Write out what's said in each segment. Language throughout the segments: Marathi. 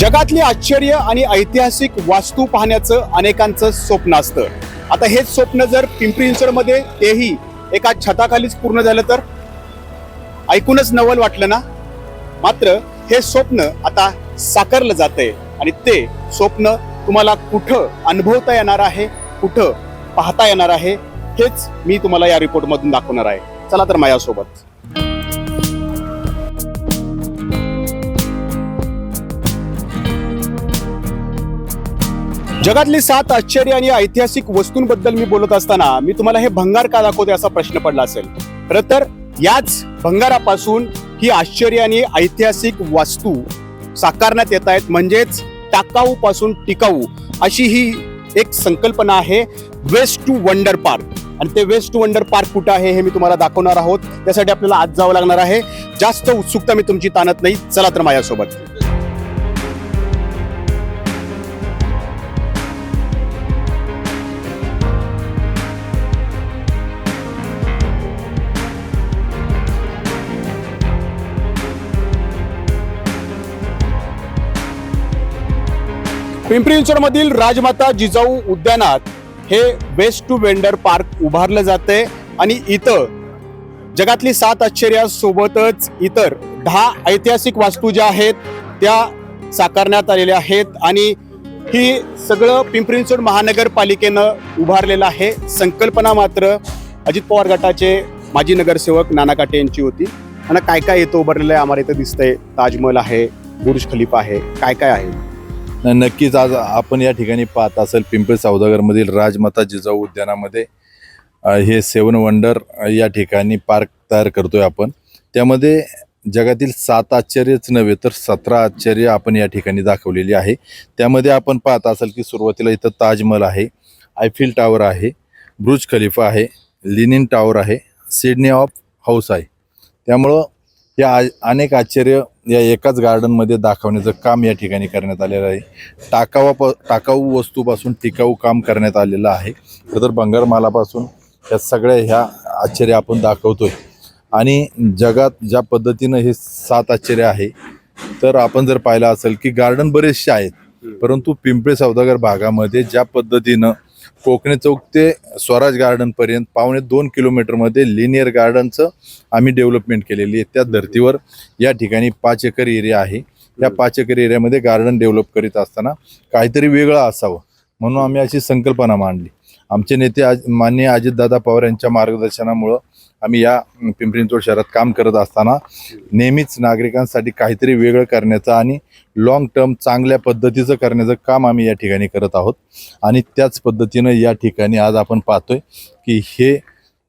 जगातली आश्चर्य आणि ऐतिहासिक वास्तू पाहण्याचं अनेकांचं स्वप्न असतं. आता हेच स्वप्न जर पिंपरी चिंचवडमध्ये तेही एका छताखालीच पूर्ण झालं तर? ऐकूनच नवल वाटलं ना? मात्र हे स्वप्न आता साकारलं जातंय आणि ते स्वप्न तुम्हाला कुठं अनुभवता येणार आहे कुठं पाहता येणार आहे हेच मी तुम्हाला या रिपोर्टमधून दाखवणार आहे. चला तर माझ्यासोबत. जगातली सात आश्चर्य आणि ऐतिहासिक वस्तूंबद्दल मी बोलत असताना मी तुम्हाला हे भंगार का दाखवते असा प्रश्न पडला असेल? खरं तर याच भंगारापासून ही आश्चर्य आणि ऐतिहासिक वास्तू साकारण्यात येत आहेत. म्हणजेच टाकाऊ पासून टिकाऊ अशी ही एक संकल्पना आहे वेस्ट टू वंडर पार्क. आणि ते वेस्ट टू वंडर पार्क कुठं आहे हे मी तुम्हाला दाखवणार आहोत. त्यासाठी आपल्याला आज जावं लागणार आहे. जास्त उत्सुकता मी तुमची ताणत नाही. चला तर माझ्यासोबत. पिंपरी चिंचवडमधील राजमाता जिजाऊ उद्यानात हे वेस्ट टू वेंडर पार्क उभारलं जाते आणि इथं जगातली सात आश्चर्यासोबतच इतर दहा ऐतिहासिक वास्तू ज्या आहेत त्या साकारण्यात आलेल्या आहेत आणि ही सगळं पिंपरी चिंचवड महानगरपालिकेनं उभारलेलं आहे. संकल्पना मात्र अजित पवार गटाचे माजी नगरसेवक नाना काटे यांची होती. आणि काय काय येतं उभारलेलं आहे आम्हाला इथं दिसतंय. ताजमहल आहे बुर्ज खलिफा आहे. काय काय आहे? नक्कीच आज आपण या ठिकाणी पाहत असेल पिंपरी सौदागरमधील राजमाता जिजाऊ उद्यानामध्ये हे सेवन वंडर या ठिकाणी पार्क तयार करतोय आपण. त्यामध्ये जगातील सात आश्चर्यच नव्हे तर सतरा आश्चर्य आपण या ठिकाणी दाखवलेली आहे. त्यामध्ये आपण पाहत असाल की सुरुवातीला इथं ताजमहल आहे आयफिल टावर आहे ब्रुज खलिफा आहे लिनिन टावर आहे सिडनी ऑफ हाऊस आहे. त्यामुळं या आ- अनेक आश्चर्य या एकाच गार्डनमध्ये दाखवण्याचं काम या ठिकाणी करण्यात आलेलं आहे. टाकावा प टाकाऊ वस्तूपासून टिकाऊ काम करण्यात आलेलं आहे. तर बंगार मालापासून या सगळ्या ह्या आश्चर्य आपण दाखवतोय. आणि जगात ज्या पद्धतीनं हे सात आश्चर्य आहे तर आपण जर पाहिलं असेल की गार्डन बरेचसे आहेत परंतु पिंपळे सौदागर भागामध्ये ज्या पद्धतीनं कोकणे चौक ते स्वराज गार्डनपर्यंत पावणे दोन किलोमीटरमध्ये लिनियर गार्डनचं आम्ही डेव्हलपमेंट केलेली आहे. त्या धर्तीवर या ठिकाणी पाच एकर एरिया आहे. या पाच एकर एरियामध्ये गार्डन डेव्हलप करीत असताना काहीतरी वेगळं असावं म्हणून आम्ही अशी संकल्पना मांडली. आमचे नेते आज माननीय अजितदादा पवार यांच्या मार्गदर्शनामुळं आम्ही या पिंपरी चिंचवड शहरात काम करत असताना नेहमीच नागरिकांसाठी काहीतरी वेगळं करण्याचं आणि लॉंग टर्म चांगल्या पद्धतीचं करण्याचं काम आम्ही या ठिकाणी करत आहोत. आणि त्याच पद्धतीनं या ठिकाणी आज आपण पाहतोय की हे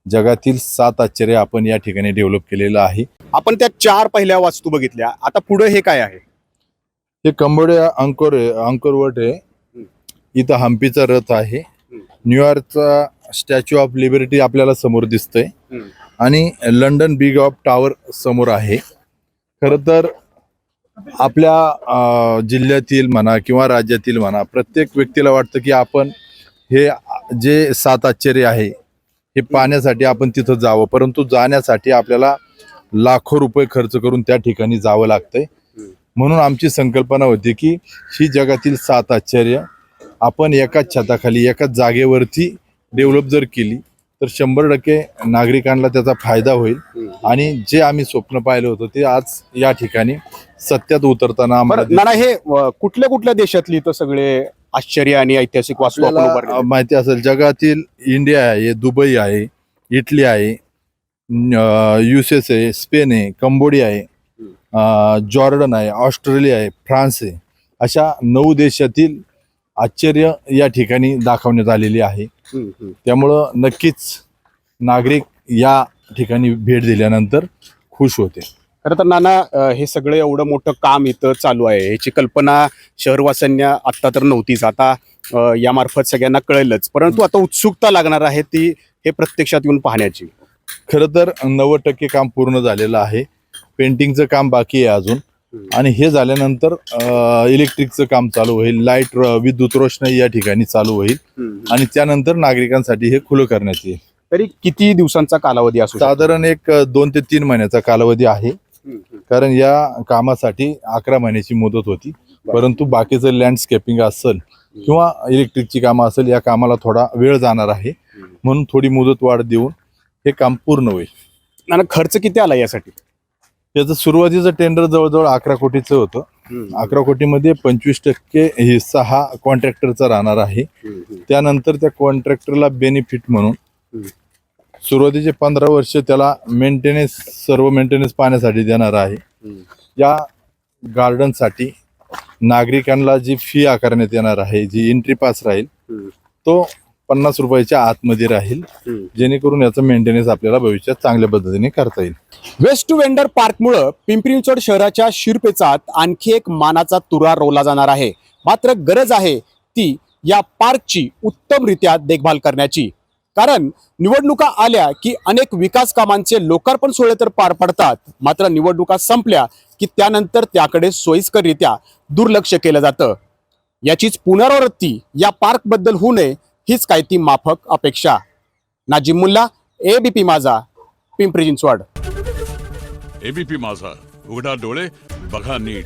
जगातील सात आश्चर्य आपण या ठिकाणी डेव्हलप केलेलं आहे. आपण त्या चार पहिल्या वास्तू बघितल्या. आता पुढे हे काय आहे? हे कंबोडिया अंकोर अंकोरवट आहे. इथं हम्पीचा रथ आहे. न्यूयॉर्कचा स्टॅच्यू ऑफ लिबर्टी आपल्याला समोर दिसतोय. आणि लंडन बिग ऑफ टॉवर समोर आहे. खरं तर आपल्या जिल्ह्यातील म्हणा किंवा राज्यातील म्हणा प्रत्येक व्यक्तीला वाटतं की आपण हे जे सात आश्चर्य आहे हे पाहण्यासाठी आपण तिथं जावं. परंतु जाण्यासाठी आपल्याला लाखो रुपये खर्च करून त्या ठिकाणी जावं लागतंय. म्हणून आमची संकल्पना होती की ही जगातील सात आश्चर्य आपण एकाच छताखाली एकाच जागेवरती डेव्हलप जर केली तर शंभर टक्के नागरिकांना त्याचा फायदा होईल. आणि जे आम्ही स्वप्न पाहिलं होतं ते आज या ठिकाणी सत्यात उतरताना आम्हाला नाना हे अ, कुठल्या कुठल्या देशातली तर सगळे आश्चर्य आणि ऐतिहासिक वास्तू आपण आपल्याला? माहिती असेल जगातील इंडिया आहे दुबई आहे इटली आहे एस आहे स्पेन आहे कंबोडिया आहे अं, जॉर्डन आहे ऑस्ट्रेलिया आहे फ्रान्स आहे. अशा नऊ देशातील आश्चर्य या ठिकाणी दाखवण्यात आलेली आहे. त्यामुळं नक्कीच नागरिक या ठिकाणी भेट दिल्यानंतर खुश होते. खरं तर नाना हे सगळं एवढं मोठं काम इथं चालू आहे. ह्याची कल्पना शहरवासियांना आत्ता तर नव्हतीच. आता यामार्फत सगळ्यांना कळेलच. परंतु आता उत्सुकता लागणार आहे ती हे प्रत्यक्षात येऊन पाहण्याची. खरं तर नव्वद टक्के काम पूर्ण झालेलं आहे. पेंटिंगचं काम बाकी आहे अजून. आणि हे झाल्यानंतर इलेक्ट्रिकचं काम चालू होईल. लाइट विद्युत रोषणाई या ठिकाणी चालू होईल. आणि त्यानंतर नागरिकांसाठी हे खुलं करण्यात येईल. तरी किती दिवसांचा कालावधी असू शकतो? साधारण एक दोन ते तीन महिन्याचा कालावधी आहे. कारण या कामासाठी अकरा महिन्याची मुदत होती. परंतु बाकीचं लँडस्केपिंग असेल किंवा इलेक्ट्रिकची कामं असेल या कामाला थोडा वेळ जाणार आहे. म्हणून थोडी मुदत वाढ देऊन हे काम पूर्ण होईल. आणि खर्च किती आला यासाठी? याचं सुरुवातीचं टेंडर जवळजवळ अकरा कोटीचं होतं. अकरा कोटीमध्ये पंचवीस टक्के हिस्सा हा कॉन्ट्रॅक्टरचा राहणार आहे. त्यानंतर त्या कॉन्ट्रॅक्टरला बेनिफिट म्हणून. सुरुवातीचे पंधरा वर्ष त्याला मेंटेनन्स सर्व मेंटेनन्स पाहण्यासाठी देणार आहे. या गार्डनसाठी नागरिकांना जी फी आकारण्यात येणार आहे जी एंट्री पास राहील तो पन्नास रुपयाच्या आतमध्ये राहील. जेणेकरून याचं मेंटेनन्स आपल्याला भविष्यात चांगल्या पद्धतीने करता येईल. वेस्ट टू वेंडर पार्कमुळं पिंपरी चिंचवड शहराच्या शिरपेचात आणखी एक मानाचा तुरा रोवला जाणार आहे. मात्र गरज आहे ती या पार्कची उत्तमरित्या देखभाल करण्याची. कारण निवडणुका आल्या की अनेक विकास कामांचे लोकार्पण सोहळे तर पार पडतात. मात्र निवडणुका संपल्या की त्यानंतर त्याकडे सोयीस्कररित्या दुर्लक्ष केलं जातं. याचीच पुनरावृत्ती या पार्कबद्दल होऊ नये हीच काय ती माफक अपेक्षा. नाजिम मुल्ला एबीपी माझा पिंपरी चिंचवड. एबीपी माझा. उघडा डोळे बघा नीट.